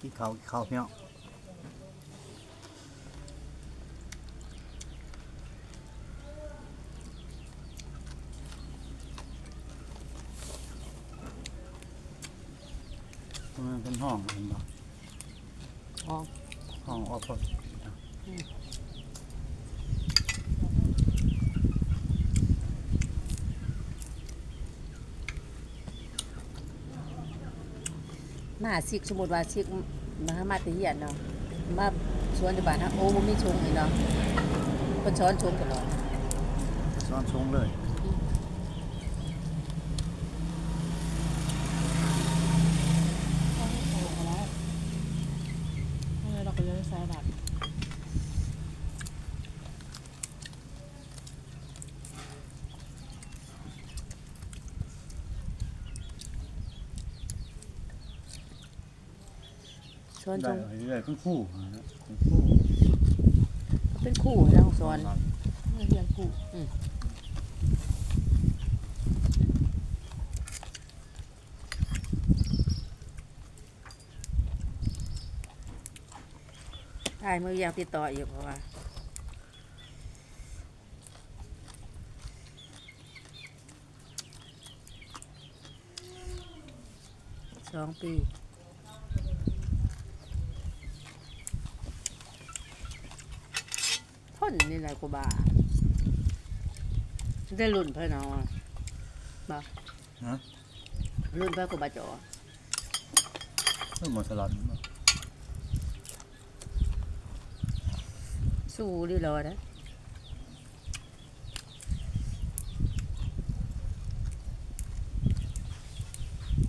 กินข้าวกินข้าวพี่น้องมันเป็นห้องเห็นบ่อ๋อห้องออฟฟิศ มาซิกสมมุติว่าซิกมาหามาแติเฮียนเนาะมาสวนอยู่บ้านนะโอ้บ่มีชงอีกเนาะเพิ่นสอนชงตลอดซ้อนชงเลยเราก็เลยใส่แบบ สอนชได้งเรื่อยๆเป็นคู่นะฮะเป็นคู่ก็เป็นครู่แล้วสอนเรียนกูได้มือยังติดต่ออยู่เพราะว่า สองปี พ่นนี่แหละกูบาได้รุ่นเพื่อนเอาอะบ่ฮะรุ่นเพื่อนกูบาจอเพิ่มหมดสลัดบ่สู้ดีรอนะ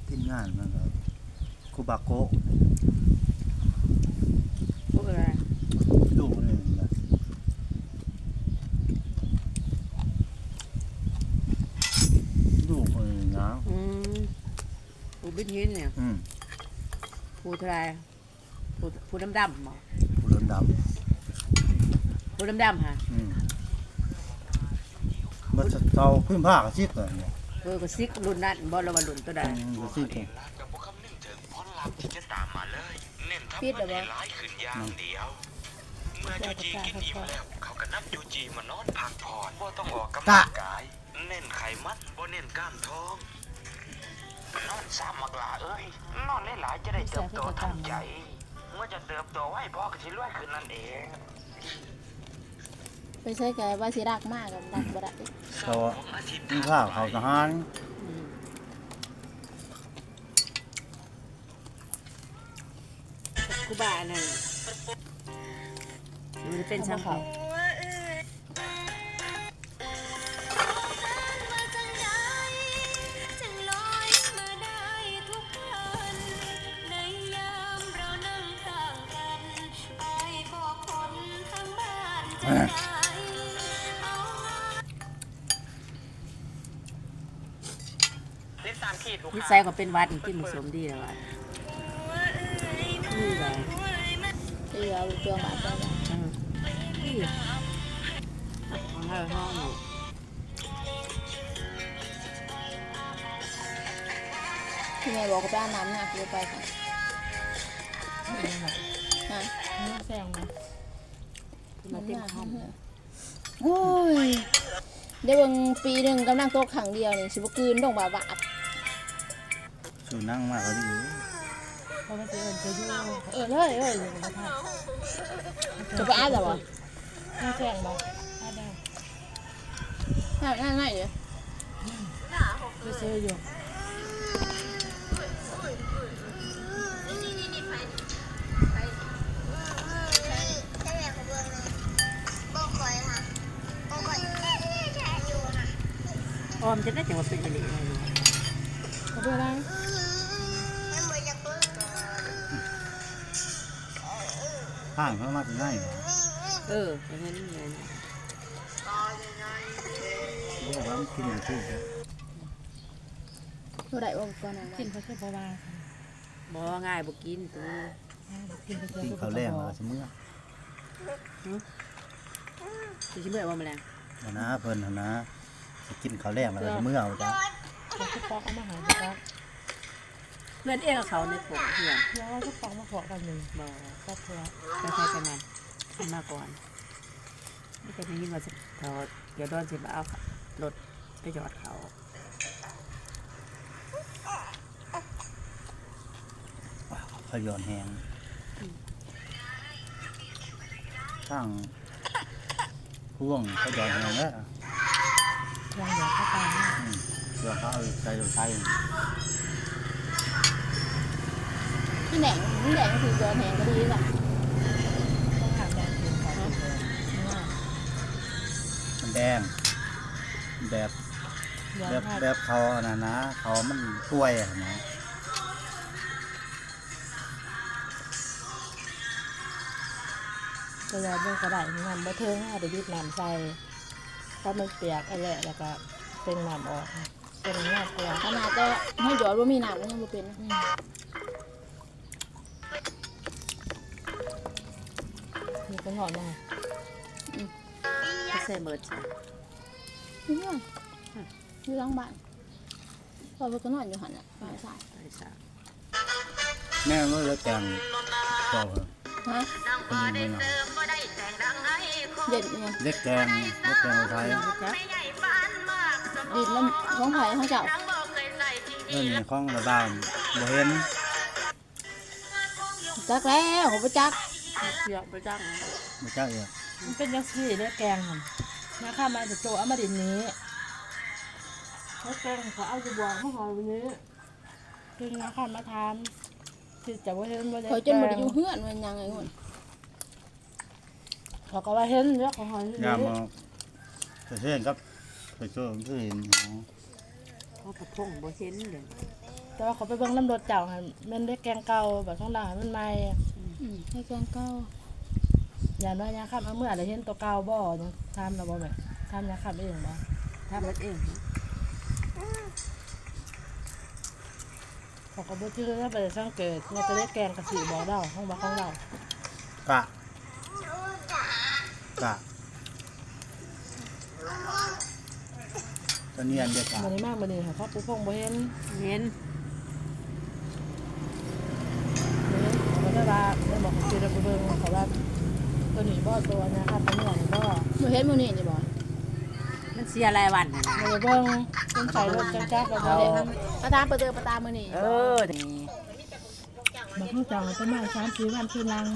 ทีมงานมันก็คูบาโกะ พวกอะไร ลูกนี่แหละลูก นี่นะอืมผู้บินหินเนี่ยอืมผู้ทลายผู้ผู้ดำดำๆบ่ผู้เริ่มดผู้ดำดำๆฮะำอืมมันจะเตาพื้นผ้ากับชิดเลยเนี่ยเออก็ซิกรุ่นนั้นบ่ละว่ารุ่นตัวใดอืมกับชิดเนี่ยกับบุคำนึงถึงผลลัพธ์ที่จะตามมาเลย เน้นทำปิดให้เหรอวะร้ายขึ้นอย่างเดียว เมื่อจูจีกินอิ่มแล้ว เขาก็นับจูจีมานอนพักผ่อนบ่ต้องออกกำลังกาย เน้นไขมันบ่เน้นกล้ามท้อง นอนสามมักลาเอ้ย นอนหลายๆจะได้เติบโตทันใจ เมื่อจะเติบโตไว้พ่อก็สิรวยขึ้นนั่นเองไปใช้กับว่าสิรักมากกับรักบ่ได้เขาพื้นผ้าเขาทหารอืมกูบ้านั่นมันเป็นช่างเขา บ้านจะได้เอามานิสานขีดลูกนิค้าสัยก็เป็นวัดกินผสมดีแล้วว่ะนี่เลยที่เราเครื่องบาดไปแล้วเออนี่ของเราห้องอยู่ที่แม่บอกกับป้าน้ำหนักเยอไปค่ะ ฮะ แซงนะ มาเต็มห้องโอ้ยได้เบิ่งปีหนึ่งกำลังโตขังเดียวนี่สิบกืนต้องบาบาดสูนั่งมากเขาอยู่เพราะมันจะเอินจะยู่เออเลยเอ้ยอยู่กับท่าจะไปอ่านหรอวะไม่แซงบ่ถ้าได้อ่านอ่านไหนเดี๋ยวไปซื้ออยู่ ออมจะได้จังว่าเป็นอะไรอะไรอยู่เขาเป็นอะไรห้างเขามาถึงง่ายเหรอเอออย่างนั้นอย่างนั้นเขาบอกว่ามันกินอยู่ที่เท่าไหร่ว่าก่อนนะกินเขาแค่บาบาบ่ง่ายบ่กินตัวกินไปเจอกินคือข้าวแรงมาเสมอสิชิเมื่อว่าแมลงเอานะเพิ่นเอานะ สิกินข้าวแรงมาเสมอเอาจ้ะเขาก็ปอกเอามาหาดีครับเพื่อนเองกับเขาในผมเพื่อนแล้วเราก็ปองมาขอกันหนึ่งบ่ก็เพื่อไปใครกันนั้นขึ้นมาก่อนไม่เป็นอย่างนี้มาสิเขาเดี๋ยวโดนสิมาเอารถไปจอดเขาขยอนแหงทั้งพ่วงขยอนแหงแล้ว ลองเดี๋ยวเข้าตามนะเดี๋ยวเขาเอาใส่รถไทยพี่แหนงพี่แหนงคือยอนแหงก็ดีล่ะต้องแดงเพียงขอถึงเลยว่ามันแดงแบบแบบแบบเขาอันนะนะเขามันป่วยอะนะก็ย้อนเรื่งกระไดาษน้ำบะเทิงอาจจะยึดน้ำใส่ ถ้ามันเปียกอะไรแล้วก็เป็นน้ำออกเป็นน้ำกลัวขนาดแต่ให้หยอดว่ามีน้ำก็ยังบ่เป็นนะมีคนหอมมาไม่ใช่เมิดใช่นี่ว่าอยู่หลังบ้านพอไปก็นอนอยู่หันอะบ้านสายไม่ใช่แม่รู้แล้วแต่งก็เหอะฮะคนยิงไม่นอน เด็ดเนี่ยเล็กแกงเล็กแกงไทยจ๊ะดิดแล้วร้องไผ่เขาเจ้าเรื่องนี้ของระบายบ่เห็นจักแล้วผมไปจักเปียกไปจังบ่จักอีกมันเป็นยังสี่เลือแกงค่ะนะข้ามาจากโจเอามาดินนี้แล้วแกงเขาเอาจะบวกเขาหอวันนี้คือนะข้ามาทำคือจะว่าเห็นว่าคอยจนบ่ได้อยู่เฮือนมันยังไงคน เขาก็ว่าเห็นเรื่องของหอยยามมาไปเช่นครับไปช่วยผู้เห็นเขากระพงบ่เห็นเดี๋ยวแต่ว่าเขาไปเบิ่งน้ำรถเจ้าค่ะมันได้แกงเก่าแบบข้างหลังมันใหม่อืมให้แกงเก้าอย่างน้อยยังข้ามเอาเมื่อไรเห็นตัวเก่าบ่ยังทำเราบ่แม่ทำยังข้ามเองบ่ทำมันเองเขาก็บ่ชื่อถ้าไปสังเกตเนี่ยจะได้แกงกะสีบอกเราห้องบ่ของเรากะ กะตอนนี้อันเดียวกะมันนี้มากมันนี้ค่ะเขาปูพงบ่เห็นเห็นบ่เห็นเขาก็ได้ว่าได้บอกเขาคือเราไปเบิ่งเขาว่าตัวนี้บ่ตัวนะครับตัวนี้บ่บ่เห็นมื้อนี้นี่บ่มันเสียรายวันนะนะมันเลยเบิ่งเป็นใส่รถจักๆแล้วก็บ่เลยได้ทำประตามประเตือประตามมื้อนี้เออนี่บ่ฮู้จักว่าต้นไม้3-4วันคืนลัง